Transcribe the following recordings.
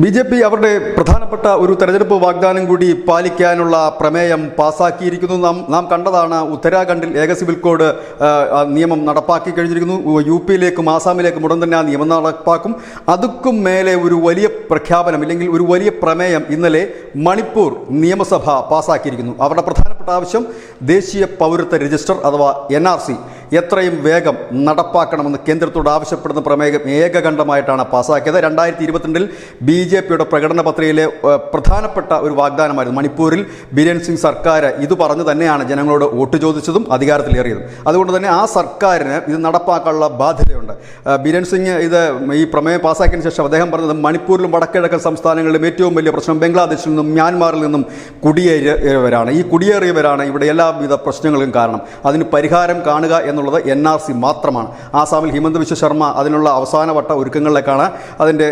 B J P അവരുടെ പ്രധാനപ്പെട്ട ഒരു തെരഞ്ഞെടുപ്പ് വാഗ്ദാനം കൂടി പാലിക്കാനുള്ള പ്രമേയം പാസാക്കിയിരിക്കുന്നു. നാം നാം കണ്ടതാണ് ഉത്തരാഖണ്ഡിൽ ഏക സിവിൽ കോഡ് നിയമം നടപ്പാക്കി കഴിഞ്ഞിരിക്കുന്നു. യു പിയിലേക്കും ആസാമിലേക്കും ഉടൻ തന്നെ ആ നിയമം നടപ്പാക്കും. അതുക്കും മേലെ ഒരു വലിയ പ്രഖ്യാപനം ഇല്ലെങ്കിൽ ഒരു വലിയ പ്രമേയം ഇന്നലെ മണിപ്പൂർ നിയമസഭ പാസാക്കിയിരിക്കുന്നു. അവരുടെ പ്രധാനപ്പെട്ട ആവശ്യം ദേശീയ പൗരത്വ രജിസ്റ്റർ അഥവാ എൻ എത്രയും വേഗം നടപ്പാക്കണമെന്ന് കേന്ദ്രത്തോട് ആവശ്യപ്പെടുന്ന പ്രമേയം ഏകകണ്ഠമായിട്ടാണ് പാസാക്കിയത്. രണ്ടായിരത്തി ഇരുപത്തിരണ്ടിൽ ബി ജെ പിയുടെ പ്രകടന പത്രികയിലെ പ്രധാനപ്പെട്ട ഒരു വാഗ്ദാനമായിരുന്നു മണിപ്പൂരിൽ ബിരേൻ സിംഗ് സർക്കാർ ഇത് പറഞ്ഞു തന്നെയാണ് ജനങ്ങളോട് വോട്ട് ചോദിച്ചതും അധികാരത്തിലേറിയതും. അതുകൊണ്ട് തന്നെ ആ സർക്കാരിന് ഇത് നടപ്പാക്കാനുള്ള ബാധ്യതയുണ്ട്. ബിരൻ സിംഗ് ഇത് ഈ പ്രമേയം പാസ്സാക്കിയതിനു ശേഷം അദ്ദേഹം പറഞ്ഞത് മണിപ്പൂരിലും വടക്കിഴക്കൻ സംസ്ഥാനങ്ങളിലും ഏറ്റവും വലിയ പ്രശ്നം ബംഗ്ലാദേശിൽ നിന്നും മ്യാൻമാറിൽ നിന്നും കുടിയേറിയവരാണ്. ഈ കുടിയേറിയവരാണ് ഇവിടെ എല്ലാവിധ പ്രശ്നങ്ങൾക്കും കാരണം. അതിന് പരിഹാരം കാണുക എന്നുള്ളത് എൻ ആർ സി മാത്രമാണ്. ആസാമിൽ ഹിമന്ത് വിശ്വ ശർമ്മ അതിനുള്ള അവസാനവട്ട ഒരുക്കങ്ങളിലേക്കാണ് അതിന്റെ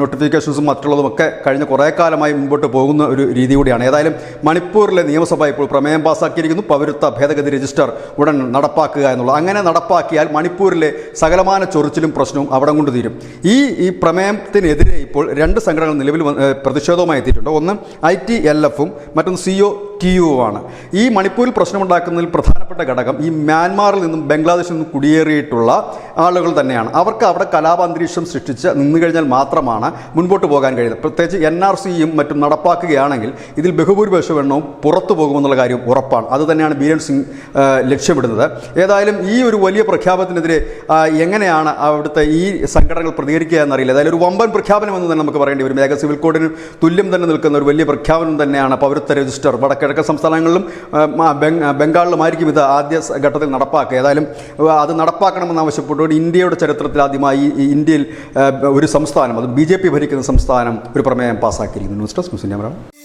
നോട്ടിഫിക്കേഷൻസും മറ്റുള്ളതുമൊക്കെ കഴിഞ്ഞ കുറേ കാലമായി മുമ്പോട്ട് പോകുന്ന ഒരു രീതി കൂടിയാണ്. ഏതായാലും മണിപ്പൂരിലെ നിയമസഭ ഇപ്പോൾ പ്രമേയം പാസ്സാക്കിയിരിക്കുന്നു പൗരത്വ ഭേദഗതി രജിസ്റ്റർ ഉടൻ നടപ്പാക്കുക എന്നുള്ളത്. അങ്ങനെ നടപ്പാക്കിയാൽ മണിപ്പൂരിലെ സകലമാന ചൊറിച്ചിലും പ്രശ്നവും അവിടെ കൊണ്ട് തീരും. ഈ ഈ പ്രമേയത്തിനെതിരെ ഇപ്പോൾ രണ്ട് സംഘടനകൾ നിലവിൽ പ്രതിഷേധവുമായി എത്തിയിട്ടുണ്ട്. ഒന്ന് ഐ ടി എൽ എഫും മറ്റൊന്ന് സി ഒ ടി ആണ്. ഈ മണിപ്പൂരിൽ പ്രശ്നമുണ്ടാക്കുന്നതിൽ പ്രധാനപ്പെട്ട ഘടകം ഈ മ്യാൻമാറിൽ നിന്നും ബംഗ്ലാദേശിൽ നിന്നും കുടിയേറിയിട്ടുള്ള ആളുകൾ തന്നെയാണ്. അവർക്ക് അവിടെ കലാപാന്തരീക്ഷം സൃഷ്ടിച്ച് നിന്നു കഴിഞ്ഞാൽ മാത്രമാണ് മുൻപോട്ട് പോകാൻ കഴിയുന്നത്. പ്രത്യേകിച്ച് എൻ ആർ സിയും മറ്റും നടപ്പാക്കുകയാണെങ്കിൽ ഇതിൽ ബഹുഭൂരിപക്ഷം എണ്ണവും പുറത്തു പോകുമെന്നുള്ള കാര്യം ഉറപ്പാണ്. അത് തന്നെയാണ് ബീരൻ സിംഗ് ലക്ഷ്യമിടുന്നത്. ഏതായാലും ഈ ഒരു വലിയ പ്രഖ്യാപനത്തിനെതിരെ എങ്ങനെയാണ് അവിടുത്തെ ഈ സംഘടനകൾ പ്രതികരിക്കുക എന്നറിയില്ല. ഏതായാലും ഒരു വമ്പൻ പ്രഖ്യാപനം എന്ന് തന്നെ നമുക്ക് പറയേണ്ടി വരും. ഏക സിവിൽ കോഡിന് തുല്യം തന്നെ നിൽക്കുന്ന ഒരു വലിയ പ്രഖ്യാപനം തന്നെയാണ് പൗരത്വ രജിസ്റ്റർ വടക്കിഴക്കൻ സംസ്ഥാനങ്ങളിലും ബംഗാളിലുമായിരിക്കും ഇത് ആദ്യ ഘട്ടത്തിൽ നടപ്പാക്കുക. ഏതായാലും അത് നടപ്പാക്കണമെന്ന് ആവശ്യപ്പെട്ടുകൊണ്ട് ഇന്ത്യയുടെ ചരിത്രത്തിൽ ആദ്യമായി ഇന്ത്യയിൽ ഒരു സംസ്ഥാനം അത് ബി ഭരിക്കുന്ന സംസ്ഥാനം ഒരു പ്രമേയം പാസ്സാക്കിയിരിക്കുന്നു ന്യൂസ് ഡെസ്ക് ന്യൂസ്